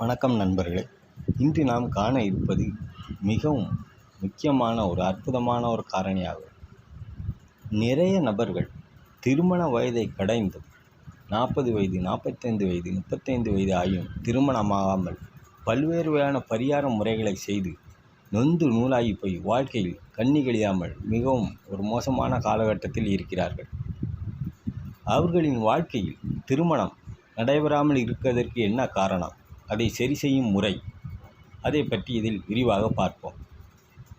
வணக்கம் நண்பர்களே. இன்று நாம் காண இருப்பது மிகவும் முக்கியமான ஒரு அற்புதமான ஒரு காரணியாகும். நிறைய நபர்கள் திருமண வயதை கடைந்தும் நாற்பது வயது நாற்பத்தைந்து வயது முப்பத்தைந்து வயது ஆகியும் திருமணமாகாமல் பல்வேறு வகையான பரிகார முறைகளை செய்து நொந்து நூலாகி போய் வாழ்க்கையில் கண்ணிகளியாமல் மிகவும் ஒரு மோசமான காலகட்டத்தில் இருக்கிறார்கள். அவர்களின் வாழ்க்கையில் திருமணம் நடைபெறாமல் இருப்பதற்கு என்ன காரணம்? அதை சரி செய்யும் முறை. அதை பற்றி இதில் விரிவாக பார்ப்போம்.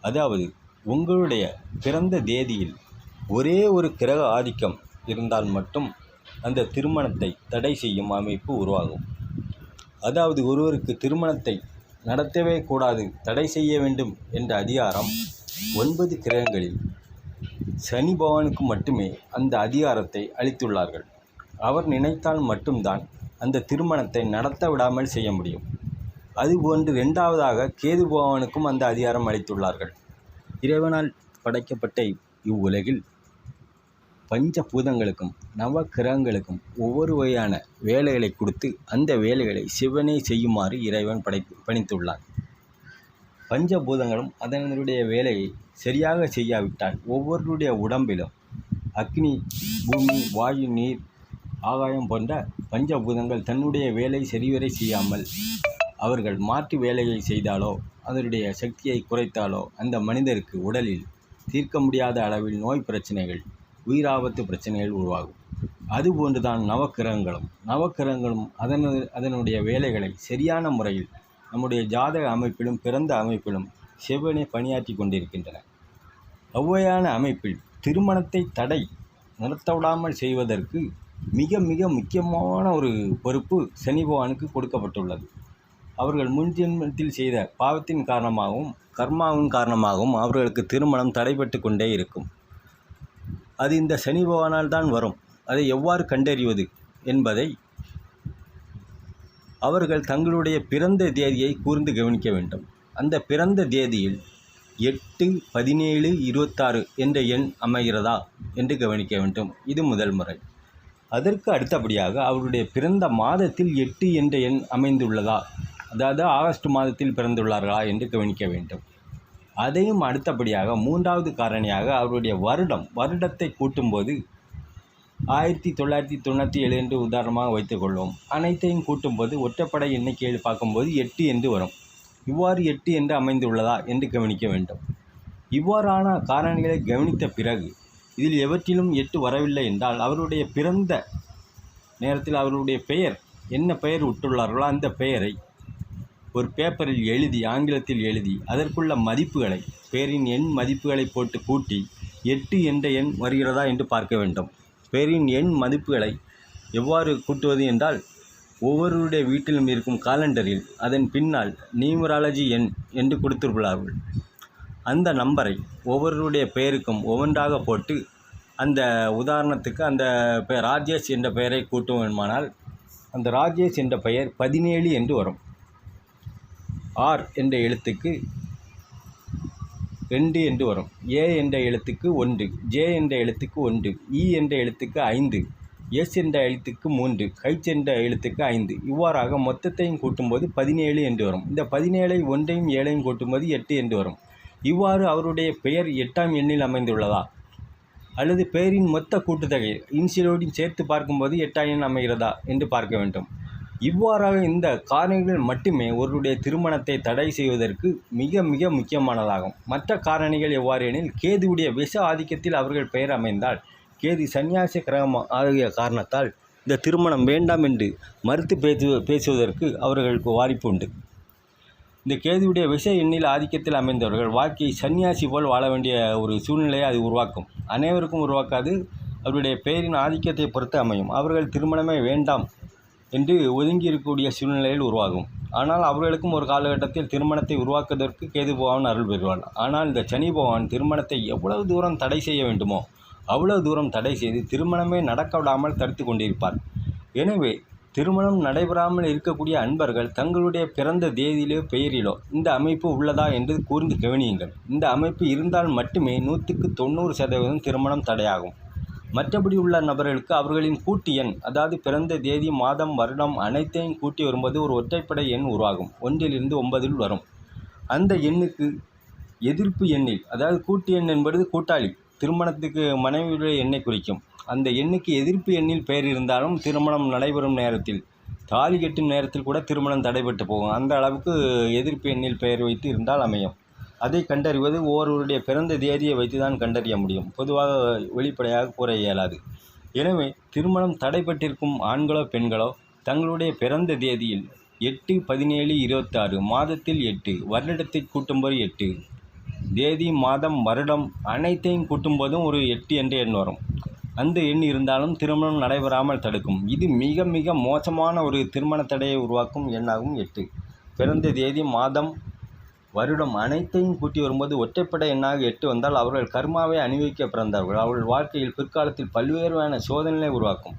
அதாவது உங்களுடைய பிறந்த தேதியில் ஒரே ஒரு கிரக ஆதிக்கம் இருந்தால் மட்டும் அந்த திருமணத்தை தடை செய்யும் அமைப்பு உருவாகும். அதாவது ஒருவருக்கு திருமணத்தை நடத்தவே கூடாது தடை செய்ய வேண்டும் என்ற அதிகாரம் ஒன்பது கிரகங்களில் சனி பகவானுக்கு மட்டுமே அந்த அதிகாரத்தை அளித்துள்ளார்கள். அவர் நினைத்தால் மட்டும்தான் அந்த திருமணத்தை நடத்த விடாமல் செய்ய முடியும். அதுபோன்று ரெண்டாவதாக கேது பகவானுக்கும் அந்த அதிகாரம் அளித்துள்ளார்கள். இறைவனால் படைக்கப்பட்ட இவ்வுலகில் பஞ்ச பூதங்களுக்கும் நவ கிரகங்களுக்கும் ஒவ்வொரு வகையான வேலைகளை கொடுத்து அந்த வேலைகளை சிவனே செய்யுமாறு இறைவன் படை பணித்துள்ளார் பஞ்சபூதங்களும் அதனுடைய வேலையை சரியாக செய்யாவிட்டால் ஒவ்வொருடைய உடம்பிலும் அக்னி பூமி வாயு நீர் ஆகாயம் போன்ற பஞ்சபூதங்கள் தன்னுடைய வேலை சரிவரை செய்யாமல் அவர்கள் மாற்று வேலையை செய்தாலோ அதனுடைய சக்தியை குறைத்தாலோ அந்த மனிதருக்கு உடலில் தீர்க்க முடியாத அளவில் நோய் பிரச்சனைகள் உயிராபத்து பிரச்சனைகள் உருவாகும். அதுபோன்று தான் நவக்கிரகங்களும். நவக்கிரகங்களும் அதன் அதனுடைய வேலைகளை சரியான முறையில் நம்முடைய ஜாதக அமைப்பிலும் பிறந்த அமைப்பிலும் செவ்வனே பணியாற்றி கொண்டிருக்கின்றன. ஒவ்வையான அமைப்பில் திருமணத்தை தடை நடத்த விடாமல் செய்வதற்கு மிக மிக முக்கியமான ஒரு பொறுப்பு சனி பகவானுக்கு கொடுக்கப்பட்டுள்ளது. அவர்கள் முன்ஜென்மத்தில் செய்த பாவத்தின் காரணமாகவும் கர்மாவின் காரணமாகவும் அவர்களுக்கு திருமணம் தடைபட்டு கொண்டே இருக்கும். அது இந்த சனி பகவானால் தான் வரும். அதை எவ்வாறு கண்டறிவது என்பதை அவர்கள் தங்களுடைய பிறந்த தேதியை கூர்ந்து கவனிக்க வேண்டும். அந்த பிறந்த தேதியில் எட்டு பதினேழு இருபத்தாறு என்ற எண் அமைகிறதா என்று கவனிக்க வேண்டும். இது முதல் முறை. அதற்கு அடுத்தபடியாக அவருடைய பிறந்த மாதத்தில் எட்டு என்ற எண் அமைந்துள்ளதா? அதாவது ஆகஸ்ட் மாதத்தில் பிறந்துள்ளார்களா என்று கவனிக்க வேண்டும். அதையும் அடுத்தபடியாக மூன்றாவது காரணியாக அவருடைய வருடம் வருடத்தை கூட்டும்போது ஆயிரத்தி தொள்ளாயிரத்தி தொண்ணூற்றி ஏழு என்று உதாரணமாக வைத்துக்கொள்வோம் அனைத்தையும் கூட்டும்போது ஒற்றைப்படை எண்ணிக்கையில் பார்க்கும்போது எட்டு என்று வரும். இவ்வாறு எட்டு என்று அமைந்துள்ளதா என்று கவனிக்க வேண்டும். இவ்வாறான காரணிகளை கவனித்த பிறகு இதில் எவற்றிலும் எட்டு வரவில்லை என்றால் அவருடைய பிறந்த நேரத்தில் அவருடைய பெயர் என்ன பெயர் விட்டுள்ளார்களோ அந்த பெயரை ஒரு பேப்பரில் எழுதி ஆங்கிலத்தில் எழுதி அதற்குள்ள மதிப்புகளை பெயரின் எண் மதிப்புகளை போட்டு கூட்டி எட்டு என்ற எண் வருகிறதா என்று பார்க்க வேண்டும். பெயரின் எண் மதிப்புகளை எவ்வாறு கூட்டுவது என்றால் ஒவ்வொருவருடைய வீட்டிலும் இருக்கும் காலண்டரில் அதன் பின்னால் நியூமராலஜி எண் என்று கொடுத்துள்ளார்கள் அந்த நம்பரை ஒவ்வொருவருடைய பெயருக்கும் ஒவ்வொன்றாக போட்டு அந்த உதாரணத்துக்கு அந்த பெயர் ராஜேஷ் என்ற பெயரை கூட்டுவோமானால் அந்த ராஜேஷ் என்ற பெயர் பதினேழு என்று வரும். ஆர் என்ற எழுத்துக்கு ரெண்டு என்று வரும். ஏ என்ற எழுத்துக்கு ஒன்று ஜே என்ற எழுத்துக்கு ஒன்று இ என்ற எழுத்துக்கு ஐந்து எஸ் என்ற எழுத்துக்கு மூன்று ஹைச் என்ற எழுத்துக்கு ஐந்து. இவ்வாறாக மொத்தத்தையும் கூட்டும்போது பதினேழு என்று வரும். இந்த பதினேழை ஒன்றையும் ஏழையும் கூட்டும்போது எட்டு என்று வரும். இவ்வாறு அவருடைய பெயர் எட்டாம் எண்ணில் அமைந்துள்ளதா? அல்லது பெயரின் மொத்த கூட்டுத்தொகை இன்சிலோடின் சேர்த்து பார்க்கும்போது எட்டாம் எண் அமைகிறதா என்று பார்க்க வேண்டும். இவ்வாறாக இந்த காரணிகள் மட்டுமே ஒருவருடைய திருமணத்தை தடை செய்வதற்கு மிக மிக முக்கியமானதாகும். மற்ற காரணிகள் எவ்வாறு எனில் கேதுவுடைய விஷ ஆதிக்கத்தில் அவர்கள் பெயர் அமைந்தால் கேது சன்னியாச கிரகம் ஆகிய காரணத்தால் இந்த திருமணம் வேண்டாம் என்று மறுத்து பேசு பேசுவதற்கு அவர்களுக்கு வாய்ப்பு உண்டு. இந்த கேதுவுடைய விஷ எண்ணில் ஆதிக்கத்தில் அமைந்தவர்கள் வாழ்க்கையை சன்னியாசி போல் வாழ வேண்டிய ஒரு சூழ்நிலையை அது உருவாக்கும். அனைவருக்கும் உருவாக்காது. அவருடைய பெயரின் ஆதிக்கத்தை பொறுத்து அமையும். அவர்கள் திருமணமே வேண்டாம் என்று ஒதுங்கி இருக்கக்கூடிய சூழ்நிலையில் உருவாகும். ஆனால் அவர்களுக்கும் ஒரு காலகட்டத்தில் திருமணத்தை உருவாக்குவதற்கு கேது பகவான் அருள் பெறுவான். ஆனால் இந்த சனி பகவான் திருமணத்தை எவ்வளவு தூரம் தடை செய்ய வேண்டுமோ அவ்வளவு தூரம் தடை செய்து திருமணமே நடக்க விடாமல் தடுத்து கொண்டிருப்பார். எனவே திருமணம் நடைபெறாமல் இருக்கக்கூடிய அன்பர்கள் தங்களுடைய பிறந்த தேதியிலோ பெயரிலோ இந்த அமைப்பு உள்ளதா என்று கூர்ந்து கவனியுங்கள். இந்த அமைப்பு இருந்தால் மட்டுமே நூற்றுக்கு தொண்ணூறு சதவீதம் திருமணம் தடையாகும். மற்றபடி உள்ள நபர்களுக்கு அவர்களின் கூட்டு எண் அதாவது பிறந்த தேதி மாதம் வருடம் அனைத்தையும் கூட்டி வரும்போது ஒரு ஒற்றைப்படை எண் உருவாகும். ஒன்றிலிருந்து ஒன்பதில் வரும். அந்த எண்ணுக்கு எதிர்ப்பு எண்ணில் அதாவது கூட்டு எண் என்பது கூட்டாளி திருமணத்துக்கு மனைவியுடைய எண்ணை குறிக்கும். அந்த எண்ணுக்கு எதிர்ப்பு எண்ணில் பெயர் இருந்தாலும் திருமணம் நடைபெறும் நேரத்தில் தாலி கட்டும் நேரத்தில் கூட திருமணம் தடைபட்டு போகும். அந்த அளவுக்கு எதிர்ப்பு எண்ணில் பெயர் வைத்து இருந்தால் அமையும். அதை கண்டறிவது ஒவ்வொருவருடைய பிறந்த தேதியை வைத்து தான் கண்டறிய முடியும். பொதுவாக வெளிப்படையாக கூற இயலாது. எனவே திருமணம் தடைப்பட்டிருக்கும் ஆண்களோ பெண்களோ தங்களுடைய பிறந்த தேதியில் எட்டு பதினேழு இருபத்தாறு மாதத்தில் எட்டு வருடத்தை கூட்டும்போது எட்டு தேதி மாதம் வருடம் அனைத்தையும் கூட்டும்போதும் ஒரு எட்டு என்ற எண் வரும். அந்த எண் இருந்தாலும் திருமணம் நடைபெறாமல் தடுக்கும். இது மிக மிக மோசமான ஒரு திருமண தடையை உருவாக்கும் எண்ணாகும் எட்டு. பிறந்த தேதி மாதம் வருடம் அனைத்தையும் கூட்டி வரும்போது ஒற்றைப்படை எண்ணாக எட்டு வந்தால் அவர்கள் கர்மாவை அனுபவிக்க பிறந்தார்கள். அவர்கள் வாழ்க்கையில் பிற்காலத்தில் பல்வேறுவான சோதனைகளை உருவாக்கும்.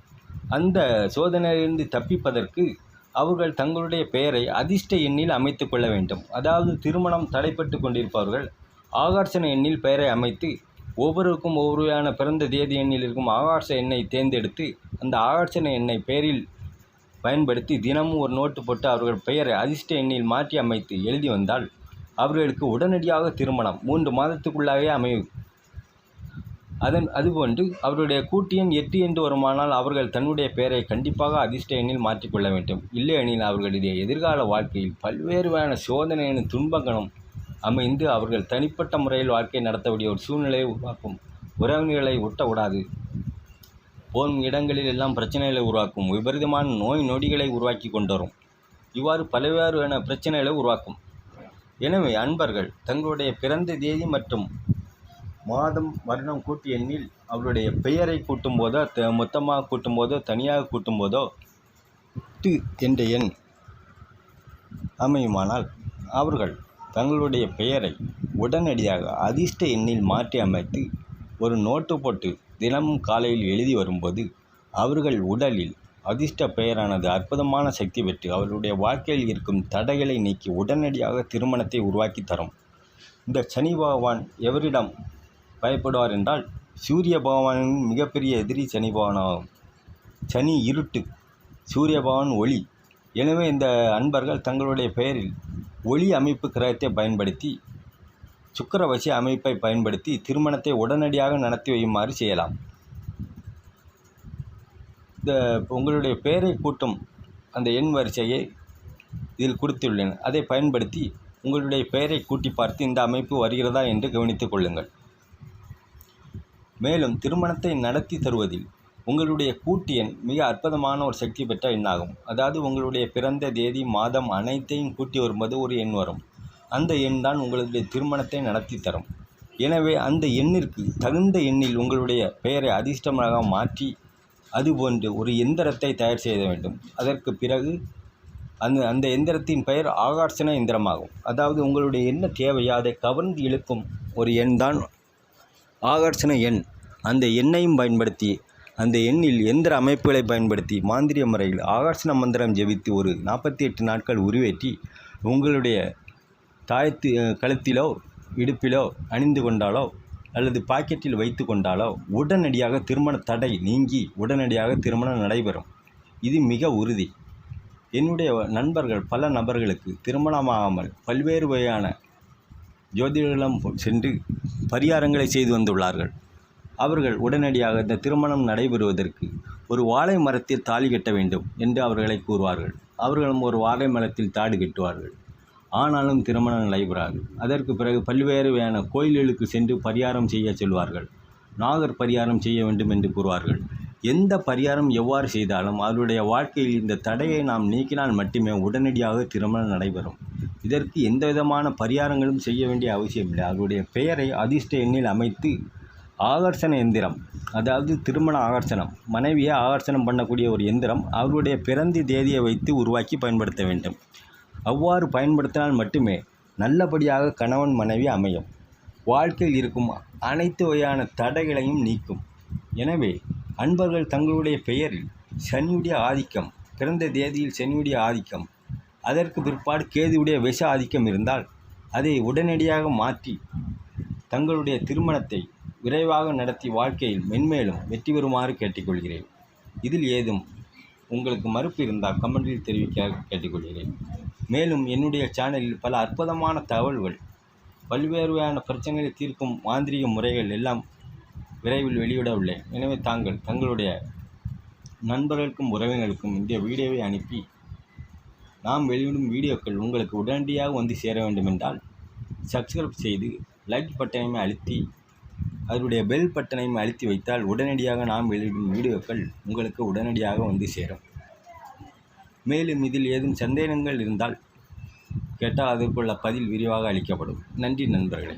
அந்த சோதனையிலிருந்து தப்பிப்பதற்கு அவர்கள் தங்களுடைய பெயரை அதிர்ஷ்ட எண்ணில் அமைத்து கொள்ள வேண்டும். அதாவது திருமணம் தடைப்பட்டு கொண்டிருப்பவர்கள் ஆகர்ஷண எண்ணில் பெயரை அமைத்து ஒவ்வொருவருக்கும் ஒவ்வொரு வகையான பிறந்த தேதி எண்ணில் இருக்கும் ஆகார்ஷ எண்ணை தேர்ந்தெடுத்து அந்த ஆகாசன எண்ணை பெயரில் பயன்படுத்தி தினமும் ஒரு நோட்டு போட்டு அவர்கள் பெயரை அதிர்ஷ்ட எண்ணில் மாற்றி அமைத்து எழுதி வந்தால் அவர்களுக்கு உடனடியாக திருமணம் மூன்று மாதத்துக்குள்ளாகவே அமையும். அதன் அதுபோன்று அவருடைய கூட்டியன் எட்டு என்று வருமானால் அவர்கள் தன்னுடைய பெயரை கண்டிப்பாக அதிர்ஷ்ட எண்ணில் மாற்றிக்கொள்ள வேண்டும். இல்லையெனில் அவர்களுடைய எதிர்கால வாழ்க்கையில் பல்வேறுவான சோதனையின் துன்பங்களும் அமைந்து அவர்கள் தனிப்பட்ட முறையில் வாழ்க்கை நடத்தக்கூடிய ஒரு சூழ்நிலையை உருவாக்கும். உறவினர்களை ஒட்டக்கூடாது போகும் இடங்களில் எல்லாம் பிரச்சனைகளை உருவாக்கும். விபரீதமான நோய் நொடிகளை உருவாக்கி கொண்டு வரும். இவ்வாறு பல்வேறுவான பிரச்சனைகளை உருவாக்கும். எனவே அன்பர்கள் தங்களுடைய பிறந்த தேதி மற்றும் மாதம் வருடம் கூட்டு எண்ணில் அவருடைய பெயரை கூட்டும் போதோ த மொத்தமாக கூட்டும் போதோ தனியாக கூட்டும் போதோ எட்டு என்ற எண் அமையுமானால் அவர்கள் தங்களுடைய பெயரை உடனடியாக அதிர்ஷ்ட எண்ணில் மாற்றி அமைத்து ஒரு நோட்டு போட்டு தினமும் காலையில் எழுதி வரும்போது அவர்கள் உடலில் அதிர்ஷ்ட பெயரானது அற்புதமான சக்தி பெற்று அவர்களுடைய வாழ்க்கையில் இருக்கும் தடைகளை நீக்கி உடனடியாக திருமணத்தை உருவாக்கி தரும். இந்த சனி பகவான் எவரிடம் பயப்படுவார் என்றால் சூரிய பகவானின் மிகப்பெரிய எதிரி சனி பகவானாகும். சனி இருட்டு சூரிய பகவான் ஒளி. எனவே இந்த அன்பர்கள் தங்களுடைய பெயரில் ஒளி அமைப்பு கிரகத்தை பயன்படுத்தி சுக்கரவசி அமைப்பை பயன்படுத்தி திருமணத்தை உடனடியாக நடத்தி வையுமாறு செய்யலாம். இந்த உங்களுடைய பெயரை கூட்டும் அந்த எண் வரிசையை இதில் கொடுத்துள்ளேன். அதை பயன்படுத்தி உங்களுடைய பெயரை கூட்டி பார்த்து இந்த அமைப்பு வருகிறதா என்று கவனித்துக் கொள்ளுங்கள். மேலும் திருமணத்தை நடத்தி தருவதில் உங்களுடைய கூட்டு எண் மிக அற்புதமான ஒரு சக்தி பெற்ற எண்ணாகும். அதாவது உங்களுடைய பிறந்த தேதி மாதம் அனைத்தையும் கூட்டி வரும்போது ஒரு எண் வரும். அந்த எண் தான் உங்களுடைய திருமணத்தை நடத்தி தரும். எனவே அந்த எண்ணிற்கு தகுந்த எண்ணில் உங்களுடைய பெயரை அதிர்ஷ்டமாக மாற்றி அதுபோன்று ஒரு எந்திரத்தை தயார் செய்ய வேண்டும். அதற்கு பிறகு அந்த அந்த எந்திரத்தின் பெயர் ஆகர்ஷண எந்திரமாகும். அதாவது உங்களுடைய என்ன தேவையோ அதை கவர்ந்து இழுக்கும் ஒரு எண் தான் ஆகர்ஷண எண். அந்த எண்ணையும் பயன்படுத்தி அந்த எண்ணில் எந்திர அமைப்புகளை பயன்படுத்தி மாந்திரிய முறையில் ஆகர்ஷண மந்திரம் ஜெபித்து ஒரு நாற்பத்தி எட்டு நாட்கள் உருவேற்றி உங்களுடைய தாயத்து கழுத்திலோ இடுப்பிலோ அணிந்து கொண்டாலோ அல்லது பாக்கெட்டில் வைத்து கொண்டாலோ உடனடியாக திருமண தடை நீங்கி உடனடியாக திருமணம் நடைபெறும். இது மிக உறுதி. என்னுடைய நண்பர்கள் பல நபர்களுக்கு திருமணமாகாமல் பல்வேறு வகையான ஜோதிடர்களிடம் சென்று பரிகாரங்களை செய்து வந்துள்ளார்கள். அவர்கள் உடனடியாக இந்த திருமணம் நடைபெறுவதற்கு ஒரு வாழை மரத்தில் தாலி கட்ட வேண்டும் என்று அவர்களை கூறுவார்கள். அவர்களும் ஒரு வாழை மரத்தில் தாடு கட்டுவார்கள். ஆனாலும் திருமணம் நடைபெறாது. அதற்கு பிறகு பல்வேறு வகையான கோயில்களுக்கு சென்று பரிகாரம் செய்ய சொல்வார்கள். நாகர் பரிகாரம் செய்ய வேண்டும் என்று கூறுவார்கள். எந்த பரிகாரம் எவ்வாறு செய்தாலும் அவருடைய வாழ்க்கையில் இந்த தடையை நாம் நீக்கினால் மட்டுமே உடனடியாக திருமணம் நடைபெறும். இதற்கு எந்த விதமான பரிகாரங்களும் செய்ய வேண்டிய அவசியமில்லை. அவருடைய பெயரை அதிர்ஷ்ட எண்ணில் அமைத்து ஆகர்ஷண எந்திரம் அதாவது திருமண ஆகர்ஷணம் மனைவியை ஆகர்ஷணம் பண்ணக்கூடிய ஒரு எந்திரம் அவருடைய பிறந்த தேதியை வைத்து உருவாக்கி பயன்படுத்த வேண்டும். அவ்வாறு பயன்படுத்தினால் மட்டுமே நல்லபடியாக கணவன் மனைவி அமையும். வாழ்க்கையில் இருக்கும் அனைத்து வகையான தடைகளையும் நீக்கும். எனவே அன்பர்கள் தங்களுடைய பெயரில் சனியுடைய ஆதிக்கம் பிறந்த தேதியில் சனியுடைய ஆதிக்கம் அதற்கு பிற்பாடு கேதுவுடைய விஷ ஆதிக்கம் இருந்தால் அதை உடனடியாக மாற்றி தங்களுடைய திருமணத்தை விரைவாக நடத்தி வாழ்க்கையில் மென்மேலும் வெற்றி பெறுமாறு கேட்டுக்கொள்கிறேன். இதில் ஏதும் உங்களுக்கு மறுப்பு இருந்தால் கமெண்டில் தெரிவிக்க கேட்டுக்கொள்கிறேன். மேலும் என்னுடைய சேனலில் பல அற்புதமான தகவல்கள் பல்வேறு வகையான பிரச்சனைகளை தீர்க்கும் மாந்திரிக முறைகள் எல்லாம் விரைவில் வெளியிட உள்ளேன். எனவே தாங்கள் தங்களுடைய நண்பர்களுக்கும் உறவினர்களுக்கும் இந்த வீடியோவை அனுப்பி நாம் வெளியிடும் வீடியோக்கள் உங்களுக்கு உடனடியாக வந்து சேர வேண்டுமென்றால் சப்ஸ்கிரைப் செய்து லைக் பட்டனையுமே அழுத்தி அதனுடைய பெல் பட்டனையும் அழுத்தி வைத்தால் உடனடியாக நாம் வெளியிடும் வீடியோக்கள் உங்களுக்கு உடனடியாக வந்து சேரும். மேலும் இதில் ஏதும் சந்தேகங்கள் இருந்தால் கேட்டால் அதற்குள்ள பதில் விரிவாக அளிக்கப்படும். நன்றி நண்பர்களே.